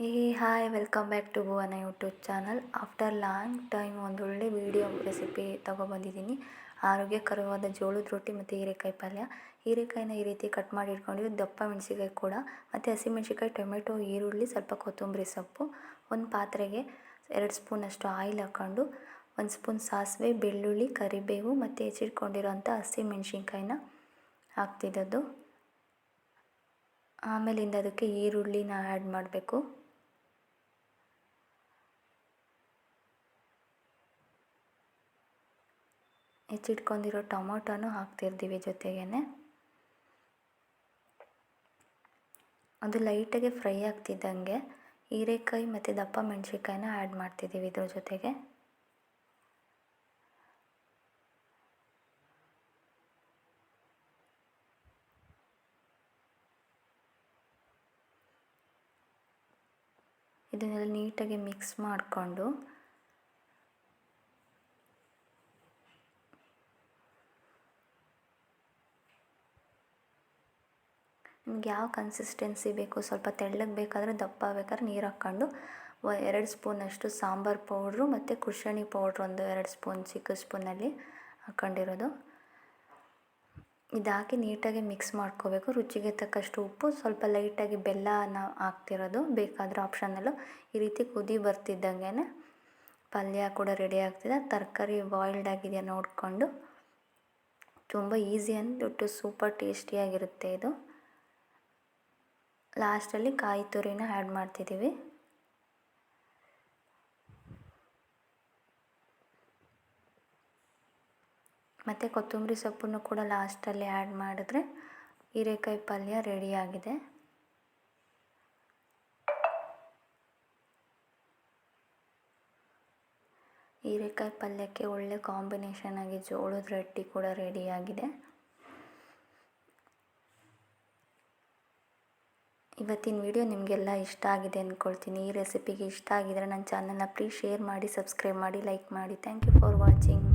Hey hi welcome back to Bhuvana YouTube channel after long time ಒಂದೊಳ್ಳೆ video recipe ತೊಗೊಬಂದಿದ್ದೀನಿ. ಆರೋಗ್ಯಕರವಾದ ಜೋಳದ ರೊಟ್ಟಿ ಮತ್ತು ಹೀರೆಕಾಯಿ ಪಲ್ಯ. ಹೀರೆಕಾಯಿನ ಈ ರೀತಿ ಕಟ್ ಮಾಡಿ ಇಟ್ಕೊಂಡಿದ್ದು ದಪ್ಪ ಮೆಣಸಿಕಾಯಿ ಕೂಡ, ಮತ್ತು ಹಸಿಮೆಣ್ಸಿಕಾಯಿ ಟೊಮೆಟೊ, ಈರುಳ್ಳಿ, ಸ್ವಲ್ಪ ಕೊತ್ತಂಬರಿ ಸೊಪ್ಪು, ಒಂದು ಪಾತ್ರೆಗೆ ಎರಡು ಸ್ಪೂನಷ್ಟು ಆಯಿಲ್ ಹಾಕ್ಕೊಂಡು ಒಂದು ಸ್ಪೂನ್ ಸಾಸಿವೆ, ಬೆಳ್ಳುಳ್ಳಿ, ಕರಿಬೇವು ಮತ್ತು ಹೆಚ್ಚಿಟ್ಕೊಂಡಿರೋಂಥ ಹಸಿಮೆಣಸಿನ್ಕಾಯಿನ ಹಾಕ್ತಿದ್ದದ್ದು. ಆಮೇಲಿಂದ ಅದಕ್ಕೆ ಈರುಳ್ಳಿನ ಆ್ಯಡ್ ಮಾಡಬೇಕು. ಹೆಚ್ಚಿಟ್ಕೊಂಡಿರೋ ಟೊಮೊಟೊನೂ ಹಾಕ್ತಿರ್ತೀವಿ ಜೊತೆಗೇ ಅದು ಲೈಟಾಗಿ ಫ್ರೈ ಆಗ್ತಿದ್ದಂಗೆ ಹೀರೆಕಾಯಿ ಮತ್ತು ದಪ್ಪ ಮೆಣಸಿನ್ಕಾಯಿನ ಆ್ಯಡ್ ಮಾಡ್ತಿದ್ದೀವಿ ಇದ್ರ ಜೊತೆಗೆ. ಇದನ್ನೆಲ್ಲ ನೀಟಾಗಿ ಮಿಕ್ಸ್ ಮಾಡಿಕೊಂಡು ನಿಮ್ಗೆ ಯಾವ ಕನ್ಸಿಸ್ಟೆನ್ಸಿ ಬೇಕು? ಸ್ವಲ್ಪ ತೆಳ್ಳಗೆ ಬೇಕಾದರೆ ದಪ್ಪ ಬೇಕಾದ್ರೆ ನೀರು ಹಾಕ್ಕೊಂಡು ಎರಡು ಸ್ಪೂನಷ್ಟು ಸಾಂಬಾರು ಪೌಡ್ರು ಮತ್ತು ಕುಶಣಿ ಪೌಡ್ರ್ ಒಂದು ಎರಡು ಸ್ಪೂನ್ ಚಿಕ್ಕ ಸ್ಪೂನಲ್ಲಿ ಹಾಕ್ಕೊಂಡಿರೋದು ಇದಾಕಿ ನೀಟಾಗಿ ಮಿಕ್ಸ್ ಮಾಡ್ಕೋಬೇಕು. ರುಚಿಗೆ ತಕ್ಕಷ್ಟು ಉಪ್ಪು, ಸ್ವಲ್ಪ ಲೈಟಾಗಿ ಬೆಲ್ಲನ ಹಾಕ್ತಿರೋದು ಬೇಕಾದರೆ ಆಪ್ಷನಲ್ಲು ಈ ರೀತಿ ಕುದಿ ಬರ್ತಿದ್ದಂಗೆ ಪಲ್ಯ ಕೂಡ ರೆಡಿ ಆಗ್ತಿದೆ. ತರಕಾರಿ ಬಾಯ್ಲ್ಡ್ ಆಗಿದೆಯಾ ನೋಡಿಕೊಂಡು. ತುಂಬ ಈಸಿ ಅಂದ್ಬಿಟ್ಟು ಸೂಪರ್ ಟೇಸ್ಟಿಯಾಗಿರುತ್ತೆ ಇದು. ಲಾಸ್ಟಲ್ಲಿ ಕಾಯಿ ತುರಿನ ಆ್ಯಡ್ ಮಾಡ್ತಿದ್ದೀವಿ. ಮತ್ತು ಕೊತ್ತಂಬರಿ ಸೊಪ್ಪನ್ನು ಕೂಡ ಲಾಸ್ಟಲ್ಲಿ ಆ್ಯಡ್ ಮಾಡಿದ್ರೆ ಹೀರೆಕಾಯಿ ಪಲ್ಯ ರೆಡಿಯಾಗಿದೆ ಹೀರೆಕಾಯಿ ಪಲ್ಯಕ್ಕೆ ಒಳ್ಳೆ ಕಾಂಬಿನೇಷನ್ ಆಗಿ ಜೋಳದ ರೊಟ್ಟಿ ಕೂಡ ರೆಡಿಯಾಗಿದೆ ಇವತ್ತಿನ ವಿಡಿಯೋ ನಿಮಗೆಲ್ಲ ಇಷ್ಟ ಆಗಿದೆ ಅಂದ್ಕೊಳ್ತೀನಿ ಈ ರೆಸಿಪಿಗೆ ಇಷ್ಟ ಆಗಿದ್ದರೆ ನನ್ನ ಚಾನಲ್ನ ಪ್ಲೀಸ್ ಶೇರ್ ಮಾಡಿ ಸಬ್ಸ್ಕ್ರೈಬ್ ಮಾಡಿ ಲೈಕ್ ಮಾಡಿ. Thank you for watching